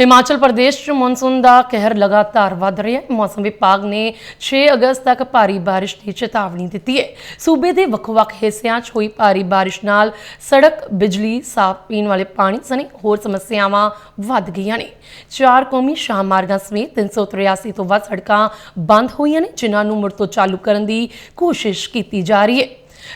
ਹਿਮਾਚਲ ਪ੍ਰਦੇਸ਼ 'ਚ ਮੌਨਸੂਨ ਦਾ ਕਹਿਰ ਲਗਾਤਾਰ ਵੱਧ ਰਿਹਾ ਹੈ। ਮੌਸਮ ਵਿਭਾਗ ਨੇ 6 ਅਗਸਤ ਤੱਕ ਭਾਰੀ ਬਾਰਿਸ਼ ਦੀ ਚੇਤਾਵਨੀ ਦਿੱਤੀ ਹੈ। ਸੂਬੇ ਦੇ ਵੱਖ-ਵੱਖ ਹਿੱਸਿਆਂ 'ਚ ਹੋਈ ਭਾਰੀ ਬਾਰਿਸ਼ ਨਾਲ ਸੜਕ, ਬਿਜਲੀ, ਸਾਫ਼ ਪੀਣ ਵਾਲੇ ਪਾਣੀ ਸਣੇ ਹੋਰ ਸਮੱਸਿਆਵਾਂ ਵੱਧ ਗਈਆਂ ਨੇ। ਚਾਰ ਕੌਮੀ ਸ਼ਾਹ ਮਾਰਗਾਂ ਸਮੇਤ 383 ਤੋਂ ਵੱਧ ਸੜਕਾਂ ਬੰਦ ਹੋਈਆਂ ਨੇ, ਜਿਨ੍ਹਾਂ ਨੂੰ ਮੁੜ ਤੋਂ ਚਾਲੂ ਕਰਨ ਦੀ ਕੋਸ਼ਿਸ਼ ਕੀਤੀ ਜਾ ਰਹੀ ਹੈ।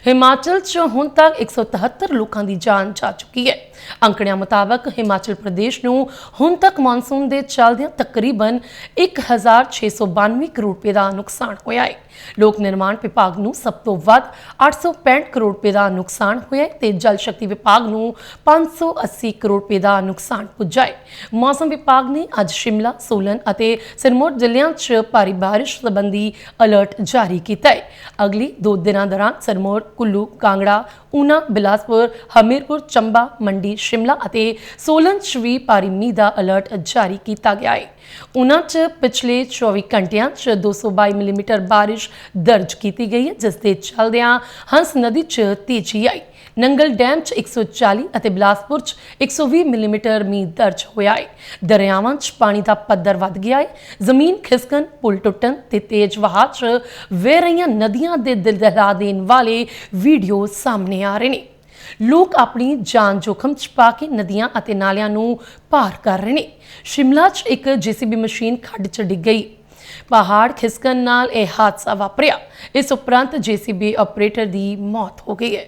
ਹਿਮਾਚਲ 'ਚ ਹੁਣ ਤੱਕ 173 ਲੋਕਾਂ ਦੀ ਜਾਨ ਜਾ ਚੁੱਕੀ ਹੈ। ਅੰਕੜਿਆਂ ਮੁਤਾਬਕ ਹਿਮਾਚਲ ਪ੍ਰਦੇਸ਼ ਨੂੰ ਹੁਣ ਤੱਕ ਮੌਨਸੂਨ ਦੇ ਚੱਲਦਿਆਂ ਤਕਰੀਬਨ 1692 ਕਰੋੜ ਰੁਪਏ ਦਾ ਨੁਕਸਾਨ ਹੋਇਆ ਹੈ। ਲੋਕ ਨਿਰਮਾਣ ਵਿਭਾਗ ਨੂੰ ਸਭ ਤੋਂ ਵੱਧ 865 ਕਰੋੜ ਰੁਪਏ ਦਾ ਨੁਕਸਾਨ ਹੋਇਆ ਹੈ ਤੇ ਜਲ ਸ਼ਕਤੀ ਵਿਭਾਗ ਨੂੰ 580 ਕਰੋੜ ਰੁਪਏ ਦਾ ਨੁਕਸਾਨ ਪੁੱਜਾ ਹੈ। ਮੌਸਮ ਵਿਭਾਗ ਨੇ ਅੱਜ ਸ਼ਿਮਲਾ, ਸੋਲਨ ਅਤੇ ਸਿਰਮੌਰ ਜ਼ਿਲ੍ਹਿਆਂ 'ਚ ਭਾਰੀ ਬਾਰਿਸ਼ ਸੰਬੰਧੀ ਅਲਰਟ ਜਾਰੀ ਕੀਤਾ ਹੈ। ਅਗਲੀ ਦੋ ਦਿਨਾਂ ਦੌਰਾਨ ਸਿਰਮੌਰ ਕੁੱਲੂ, ਕਾਂਗੜਾ, ਊਨਾ, ਬਿਲਾਸਪੁਰ, ਹਮੀਰਪੁਰ, ਚੰਬਾ, ਮੰਡੀ, ਸ਼ਿਮਲਾ ਅਤੇ ਸੋਲਨ 'ਚ ਵੀ ਭਾਰੀ ਮੀਂਹ ਦਾ ਅਲਰਟ ਜਾਰੀ ਕੀਤਾ ਗਿਆ ਹੈ ਉਨ੍ਹਾਂ 'ਚ ਪਿਛਲੇ 24 ਘੰਟਿਆਂ 'ਚ 222 ਮਿਲੀਮੀਟਰ ਬਾਰਿਸ਼ ਦਰਜ ਕੀਤੀ ਗਈ ਹੈ, ਜਿਸ ਦੇ ਚੱਲਦਿਆਂ ਹੰਸ ਨਦੀ 'ਚ ਤੇਜ਼ੀ ਆਈ। ਨੰਗਲ ਡੈਮ 'ਚ 140 ਅਤੇ ਬਿਲਾਸਪੁਰ 'ਚ 120 ਮਿਲੀਮੀਟਰ ਮੀਂਹ ਦਰਜ ਹੋਇਆ ਹੈ ਦਰਿਆਵਾਂ 'ਚ ਪਾਣੀ ਦਾ ਪੱਧਰ ਵੱਧ ਗਿਆ ਹੈ ਜ਼ਮੀਨ ਖਿਸਕਣ, ਪੁਲ ਟੁੱਟਣ ਤੇ ਤੇਜ਼ ਵਹਾਅ 'ਚ ਵਹਿ ਰਹੀਆਂ ਨਦੀਆਂ ਦੇ ਦਿਲ ਦਹਿਲਾ ਦੇਣ ਵਾਲੇ ਵੀਡੀਓ ਸਾਹਮਣੇ ਆ ਰਹੇ ਨੇ। ਲੋਕ ਆਪਣੀ ਜਾਨ ਜੋਖਮ 'ਚ ਪਾ ਕੇ ਨਦੀਆਂ ਅਤੇ ਨਾਲਿਆਂ ਨੂੰ ਪਾਰ ਕਰ ਰਹੇ ਨੇ। ਸ਼ਿਮਲਾ 'ਚ ਇੱਕ ਜੀਸੀਬੀ ਮਸ਼ੀਨ ਖੱਡ 'ਚ ਡਿੱਗ ਗਈ। ਪਹਾੜ ਖਿਸਕਣ ਨਾਲ ਇਹ ਹਾਦਸਾ ਵਾਪਰਿਆ। ਇਸ ਉਪਰੰਤ ਜੀਸੀਬੀ ਆਪਰੇਟਰ ਦੀ ਮੌਤ ਹੋ ਗਈ ਹੈ।